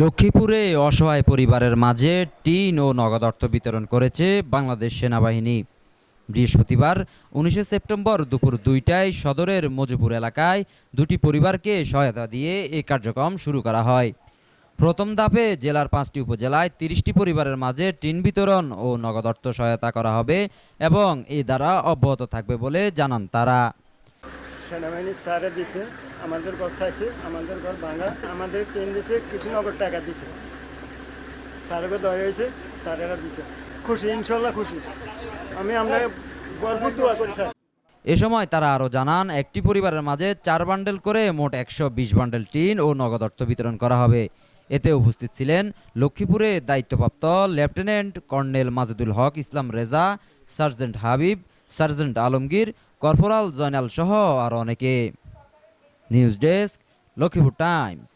লক্ষ্মীপুরে অসহায় পরিবারের মাঝে টিন ও নগদ অর্থ বিতরণ করেছে বাংলাদেশ সেনাবাহিনী। বৃহস্পতিবার উনিশে সেপ্টেম্বর দুপুর দুইটায় সদরের মজুপুর এলাকায় দুটি পরিবারকে সহায়তা দিয়ে এই কার্যক্রম শুরু করা হয়। প্রথম ধাপে জেলার পাঁচটি উপজেলায় তিরিশটি পরিবারের মাঝে টিন বিতরণ ও নগদ অর্থ সহায়তা করা হবে এবং এই দ্বারা অব্যাহত থাকবে বলে জানান তারা। সেনাবাহিনী স্যারে দিছে, আমাদের ঘর চাইছে আমাদের ঘর ভাঙা, আমাদের ট্রেন দিছে কিছু নগদ টাকা দিছে। স্যারকে দেওয়া হয়েছে স্যারেরা দিছে। খুশি, ইনশাল্লাহ খুশি। আমি আমরা ভরপুর দোয়া করি, স্যার। এ সময় তারা আরও জানান, একটি পরিবারের মাঝে চার বান্ডেল করে মোট একশো বিশ বান্ডেল টিন ও নগদ অর্থ বিতরণ করা হবে। এতে উপস্থিত ছিলেন লক্ষ্মীপুরে দায়িত্বপ্রাপ্ত lieutenant colonel Majedul Haque, Islam Reza, sergeant Habib, sergeant Alamgir corporal Joynal সহ আরও অনেকে। News desk Lakshmipur times.